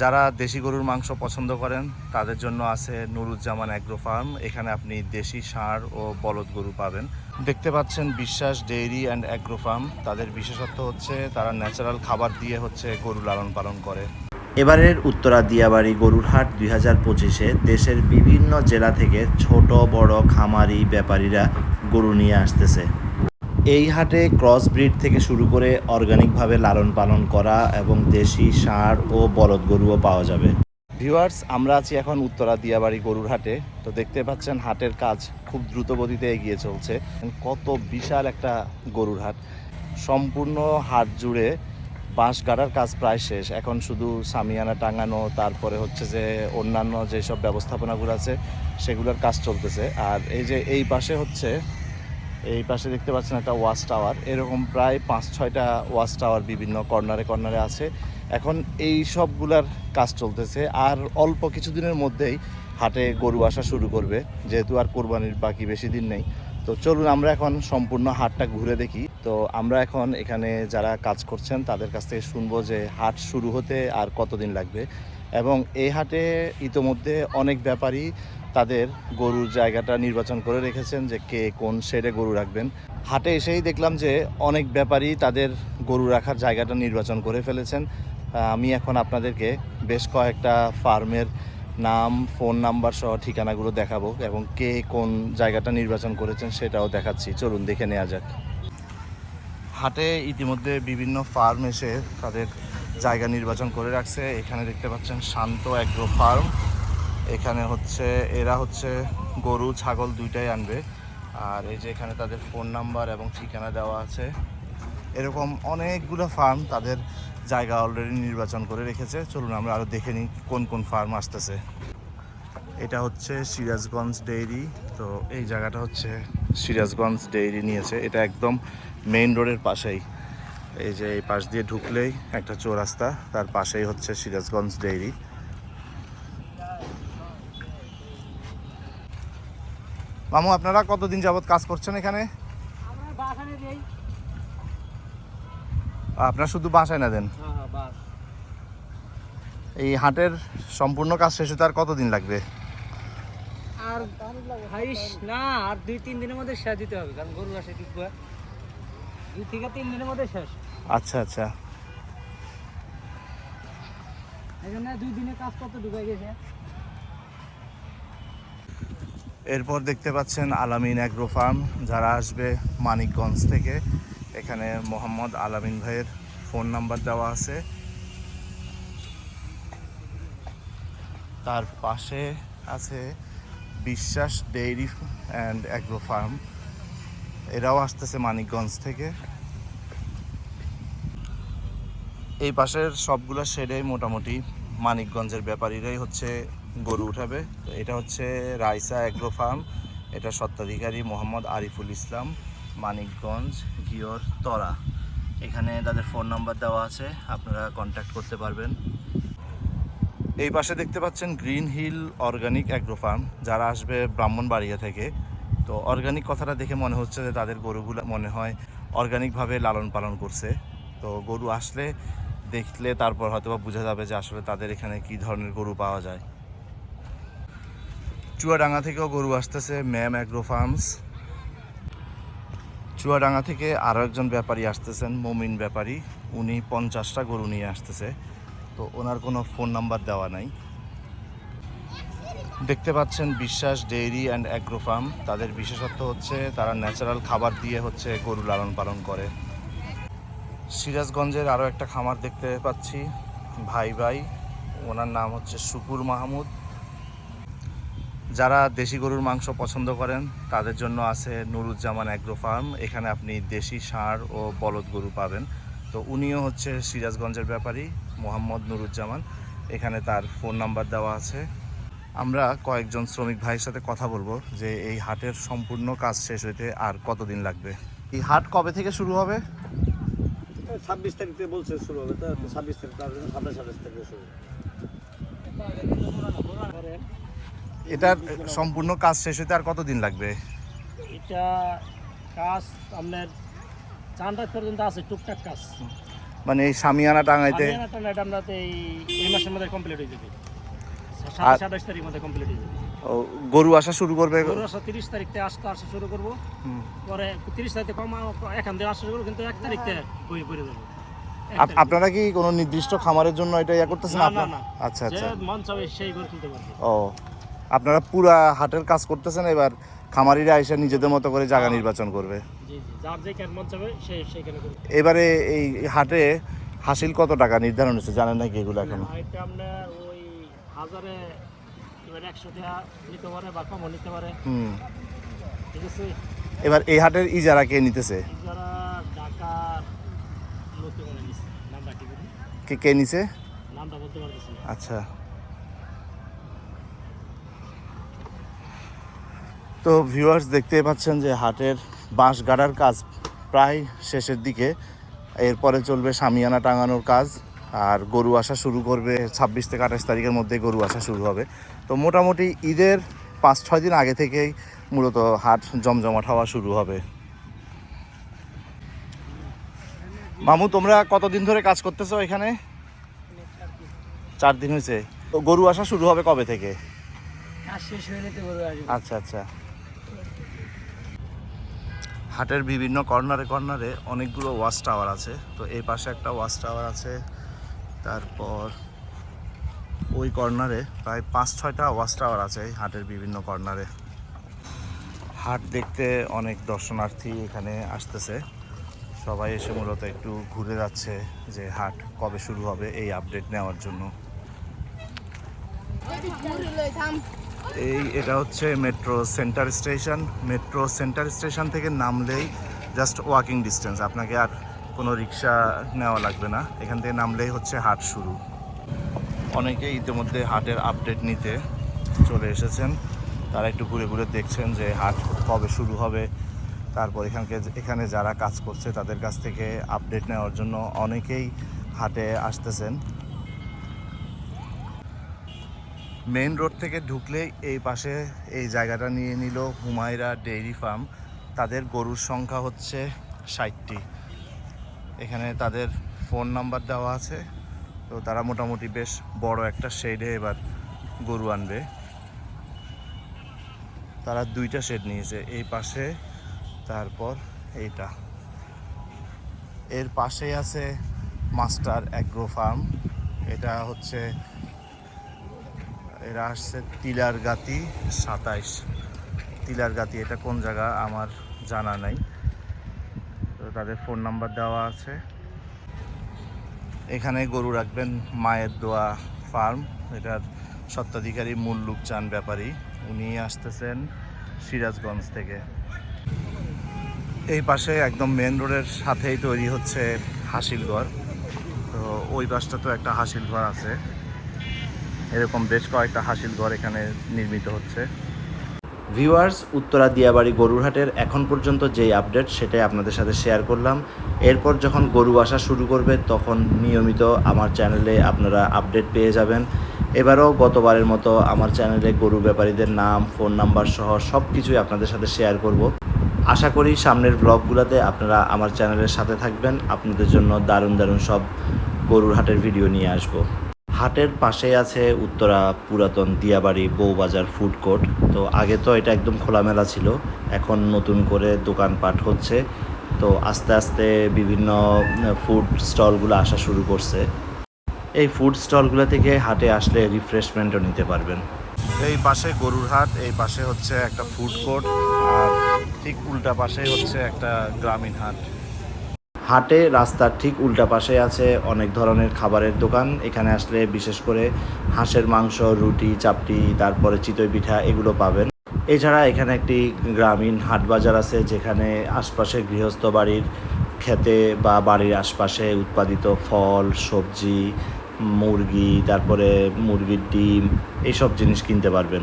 যারা দেশি গরুর মাংস পছন্দ করেন, তাদের জন্য আছে নুরুজ্জামান অ্যাগ্রো ফার্ম। এখানে আপনি দেশি ষাঁড় ও বলদ গরু পাবেন। দেখতে পাচ্ছেন বিশ্বাস ডেইরি অ্যান্ড অ্যাগ্রো ফার্ম। তাদের বিশেষত্ব হচ্ছে তারা ন্যাচারাল খাবার দিয়ে হচ্ছে গরু লালন পালন করে। এবারের উত্তরা দিয়াবাড়ি গরুর হাট দুই হাজার পঁচিশে দেশের বিভিন্ন জেলা থেকে ছোট, বড়, খামারি, ব্যাপারীরা গরু নিয়ে আসতেছে। এই হাটে ক্রস ব্রিড থেকে শুরু করে অর্গানিকভাবে লালন পালন করা এবং দেশি ষাঁড় ও বলদ গরুও পাওয়া যাবে। ভিউয়ার্স, আমরা আছি এখন উত্তরা দিয়াবাড়ি গরুর হাটে। তো দেখতে পাচ্ছেন, হাটের কাজ খুব দ্রুত গতিতে এগিয়ে চলছে। কত বিশাল একটা গরুর হাট। সম্পূর্ণ হাট জুড়ে বাঁশ গাড়ার কাজ প্রায় শেষ। এখন শুধু সামিয়ানা টাঙানো, তারপরে হচ্ছে যে অন্যান্য যেসব ব্যবস্থাপনাগুলো আছে, সেগুলোর কাজ চলতেছে। আর এই যে এই পাশে হচ্ছে এই পাশে দেখতে পাচ্ছেন একটা ওয়াচ টাওয়ার। এরকম প্রায় পাঁচ, ছয়টা ওয়াচ টাওয়ার বিভিন্ন কর্নারে কর্নারে আছে। এখন এই সবগুলার কাজ চলতেছে। আর অল্প কিছুদিনের মধ্যেই হাটে গরু আসা শুরু করবে। যেহেতু আর কোরবানির বাকি বেশি দিন নেই। তো চলুন আমরা এখন সম্পূর্ণ হাটটা ঘুরে দেখি। তো আমরা এখন এখানে যারা কাজ করছেন, তাদের কাছ থেকে শুনব যে হাট শুরু হতে আর কতদিন লাগবে। এবং এই হাটে ইতোমধ্যে অনেক ব্যাপারী তাদের গরুর জায়গাটা নির্বাচন করে রেখেছেন যে কে কোন শেডে গরু রাখবেন। হাটে এসেই দেখলাম যে অনেক ব্যাপারী তাদের গরু রাখার জায়গাটা নির্বাচন করে ফেলেছেন। আমি এখন আপনাদেরকে বেশ কয়েকটা ফার্মের নাম ফোন নাম্বার সহ ঠিকানাগুলো দেখাবো এবং কে কোন জায়গাটা নির্বাচন করেছেন সেটাও দেখাচ্ছি। চলুন দেখে নেওয়া যাক। হাটে ইতিমধ্যে বিভিন্ন ফার্ম এসে তাদের জায়গা নির্বাচন করে রাখছে। এখানে দেখতে পাচ্ছেন শান্ত অ্যাগ্রো ফার্ম। এখানে হচ্ছে, এরা হচ্ছে গরু, ছাগল দুইটাই আনবে। আর এই যে এখানে তাদের ফোন নাম্বার এবং ঠিকানা দেওয়া আছে। এরকম অনেকগুলো ফার্ম তাদের জায়গা অলরেডি নির্বাচন করে রেখেছে। চলুন আমরা আরও দেখে নিই কোন কোন ফার্ম আসতেছে। এটা হচ্ছে সিরাজগঞ্জ ডেইরি। তো এই জায়গাটা হচ্ছে সিরাজগঞ্জ ডেইরি নিয়েছে। এটা একদম মেইন রোডের পাশেই। এই যে এই পাশ দিয়ে ঢুকলেই একটা চৌরাস্তা, তার পাশেই হচ্ছে সিরাজগঞ্জ ডেইরি। মামু আপনারা কতদিন যাবত কাজ করছেন এখানে? আপনারা শুধু বাসায় না দেন? হ্যাঁ হ্যাঁ এই হাটের সম্পূর্ণ কাজ শেষ হতে আর কতদিন লাগবে? আর হাইস না আর দুই তিন দিনের মধ্যে শেষ দিতে হবে কারণ গরু আসে ঠিক দুই থেকে তিন দিনের মধ্যে শেষ। আচ্ছা আচ্ছা। জন্য দুই দিনের কাজ কত ঢুকে গেছে? এরপর দেখতে পাচ্ছেন আলামিন অ্যাগ্রো ফার্ম, যারা আসবে মানিকগঞ্জ থেকে। এখানে মোহাম্মদ আলামিন ভাইয়ের ফোন নাম্বার দেওয়া আছে। তার পাশে আছে বিশ্বাস ডেইরি অ্যান্ড অ্যাগ্রো ফার্ম। এরাও আসতেছে মানিকগঞ্জ থেকে। এই পাশের সবগুলো শেডে মোটামুটি মানিকগঞ্জের ব্যাপারীরাই হচ্ছে গরু উঠাবে। তো এটা হচ্ছে রাইসা অ্যাগ্রো ফার্ম এটা স্বত্বাধিকারী মোহাম্মদ আরিফুল ইসলাম, মানিকগঞ্জ ঘিওর তরা। এখানে তাদের ফোন নাম্বার দেওয়া আছে, আপনারা কন্ট্যাক্ট করতে পারবেন। এই পাশে দেখতে পাচ্ছেন green hill organic agro farm যারা আসবে ব্রাহ্মণবাড়িয়া থেকে। তো অর্গানিক কথাটা দেখে মনে হচ্ছে যে তাদের গরুগুলো মনে হয় অর্গানিকভাবে লালন পালন করছে। তো গরু আসলে দেখলে তারপর হয়তো বোঝা যাবে যে আসলে তাদের এখানে কি ধরনের গরু পাওয়া যায়। চুয়াডাঙ্গা থেকেও গরু আসতেছে ম্যাম অ্যাগ্রো ফার্মস। চুয়াডাঙ্গা থেকে আরও একজন ব্যাপারী আসতেছেন, মমিন ব্যাপারী। উনি পঞ্চাশটা গরু নিয়ে আসতেছে। তো ওনার কোনো ফোন নাম্বার দেওয়া নাই। দেখতে পাচ্ছেন বিশ্বাস ডেইরি অ্যান্ড অ্যাগ্রো ফার্ম। তাদের বিশেষত্ব হচ্ছে তারা ন্যাচারাল খাবার দিয়ে হচ্ছে গরু লালন পালন করে। সিরাজগঞ্জের আরও একটা খামার দেখতে পাচ্ছি, ভাই ভাই। ওনার নাম হচ্ছে শুকুর মাহমুদ। যারা দেশি গরুর মাংস পছন্দ করেন, তাদের জন্য আছে নুরুজ্জামান অ্যাগ্রো ফার্ম। এখানে আপনি দেশি ষাঁড় ও বলদ গরু পাবেন। তো উনিও হচ্ছে সিরাজগঞ্জের ব্যাপারী, মোহাম্মদ নুরুজ্জামান। এখানে তার ফোন নাম্বার দেওয়া আছে। আমরা কয়েকজন শ্রমিক ভাইয়ের সাথে কথা বলব যে এই হাটের সম্পূর্ণ কাজ শেষ হইতে আর কতদিন লাগবে? এই হাট কবে থেকে শুরু হবে? ছাব্বিশ তারিখ থেকে বলছে শুরু হবে, তো ছাব্বিশ তারিখ সাতাশ সাতাশ তারিখে শুরু এটার সম্পূর্ণ কাজ শেষ হতে আর কতদিন লাগবে? এটা কাজ আপনার চান রাত পর্যন্ত আছে টুকটাক কাজ। মানে এই সামিয়ানা টাঙাইতে? আর আমরা এই মাসের মধ্যে কমপ্লিট হয়ে যাবে। সাতাশ মধ্যে কমপ্লিট হয়ে যাবে। গরু আসা শুরু করবে? গরু আসা তিরিশ তারিখ থেকে আসতে আসা শুরু করব। পরে তিরিশ তারিখ কম এখান থেকে আসা শুরু করব কিন্তু এক তারিখ থেকে বই পড়ে যাব আপ- আপনারা কি কোনো নির্দিষ্ট খামারের জন্য এটা ইয়া করতেছেন? না, আপনার আচ্ছা আচ্ছা। মন চাবে সেই গরু তুলতে পারবে। ও। আপনারা পুরা হাটের কাজ করতেছেন এবার খামারিরা এসে নিজেদের মতো করে জায়গা নির্বাচন করবে। এবারে এই হাটে হাসিল কত টাকা নির্ধারণ হয়েছে? জানেন নাকি এগুলো এখন? এবার এই হাটের ইজারা কে নিতেছে? কি কে নিছে? আচ্ছা। তো ভিউয়ার্স দেখতেই পাচ্ছেন যে হাটের বাঁশ গাড়ার কাজ প্রায় শেষের দিকে। এরপরে চলবে সামিয়ানা টাঙানোর কাজ আর গরু আসা শুরু করবে ছাব্বিশ থেকে আঠাশ তারিখের মধ্যে গরু আসা শুরু হবে। তো মোটামুটি ঈদের পাঁচ ছয় দিন আগে থেকেই মূলত হাট জমজমাট হওয়া শুরু হবে। মামু তোমরা কতদিন ধরে কাজ করতেছো এখানে? চার দিন হয়েছে। তো গরু আসা শুরু হবে কবে থেকে? আচ্ছা আচ্ছা। হাটের বিভিন্ন কর্নারে কর্নারে অনেকগুলো ওয়াচ টাওয়ার আছে। তো এই পাশে একটা ওয়াচ টাওয়ার আছে। তারপর ওই কর্নারে প্রায় পাঁচ, ছয়টা ওয়াচ টাওয়ার আছে হাটের বিভিন্ন কর্নারে। হাট দেখতে অনেক দর্শনার্থী এখানে আসতেছে। সবাই এসে মূলত একটু ঘুরে যাচ্ছে যে হাট কবে শুরু হবে এই আপডেট নেওয়ার জন্য। এই এটা হচ্ছে metro centre station metro centre station থেকে নামলেই জাস্ট ওয়াকিং ডিস্টেন্স আপনাকে আর কোনো রিক্সা নেওয়া লাগবে না। এখান থেকে নামলেই হচ্ছে হাট শুরু। অনেকে ইতিমধ্যে হাটের আপডেট নিতে চলে এসেছেন। তারা একটু ঘুরে ঘুরে দেখছেন যে হাট কবে শুরু হবে। তারপর এখানকে, এখানে যারা কাজ করছে তাদের কাছ থেকে আপডেট নেওয়ার জন্য অনেকেই হাটে আসতেছেন। মেইন রোড থেকে ঢুকলেই এই পাশে এই জায়গাটা নিয়ে নিল হুমায়রা ডেইরি ফার্ম। তাদের গরুর সংখ্যা হচ্ছে ষাটটি। এখানে তাদের ফোন নাম্বার দেওয়া আছে। তো তারা মোটামুটি বেশ বড় একটা শেডে এবার গরু আনবে। তারা দুইটা শেড নিয়েছে, এই পাশে, তারপর এইটা। এর পাশেই আছে মাস্টার অ্যাগ্রো ফার্ম। এটা হচ্ছে এরা আসছে তিলার গাতি সাতাইশ। তিলার গাতি এটা কোন জায়গা আমার জানা নাই। তো তাদের ফোন নাম্বার দেওয়া আছে। এখানে গরু রাখবেন, মায়ের দোয়া ফার্ম। এটার স্বত্বাধিকারী মুল্লুক চান ব্যাপারী। উনি আসতেছেন সিরাজগঞ্জ থেকে। এই পাশে একদম মেন রোডের সাথেই তৈরি হচ্ছে হাসিল ঘর তো ওই পাশটা তো একটা হাসিল ঘর আছে। এরকম বেশ কয়েকটা হাসিল ঘর এখানে নির্মিত হচ্ছে। ভিউয়ার্স, উত্তরা দিয়াবাড়ি গরুরহাটের এখন পর্যন্ত যেই আপডেট সেটাই আপনাদের সাথে শেয়ার করলাম। এরপর যখন গরু আসা শুরু করবে, তখন নিয়মিত আমার চ্যানেলে আপনারা আপডেট পেয়ে যাবেন। এবারও গতবারের মতো আমার চ্যানেলে গরু ব্যাপারীদের নাম, ফোন নাম্বার সহ সব কিছুই আপনাদের সাথে শেয়ার করব। আশা করি সামনের ব্লগগুলোতে আপনারা আমার চ্যানেলের সাথে থাকবেন। আপনাদের জন্য দারুণ দারুণ সব গরুর হাটের ভিডিও নিয়ে আসব। হাটের পাশেই আছে উত্তরা পুরাতন দিয়াবাড়ি বউবাজার ফুড কোর্ট। তো আগে তো এটা একদম খোলামেলা ছিল, এখন নতুন করে দোকানপাট হচ্ছে। তো আস্তে আস্তে বিভিন্ন ফুড স্টলগুলো আসা শুরু করছে। এই ফুড স্টলগুলো থেকে হাটে আসলে রিফ্রেশমেন্টও নিতে পারবেন। এই পাশে গরুর হাট, এই পাশে হচ্ছে একটা ফুড কোর্ট আর ঠিক উল্টা পাশে হচ্ছে একটা গ্রামীণ হাট। হাটে রাস্তার ঠিক উল্টা পাশে আছে অনেক ধরনের খাবারের দোকান। এখানে আসলে বিশেষ করে হাঁসের মাংস, রুটি, চাপটি, তারপরে চিতই পিঠা এগুলো পাবেন। এছাড়া এখানে একটি গ্রামীণ হাট বাজার আছে যেখানে আশপাশে গৃহস্থ বাড়ির খেতে বা বাড়ির আশপাশে উৎপাদিত ফল, সবজি, মুরগি, তারপরে মুরগির ডিম এইসব জিনিস কিনতে পারবেন।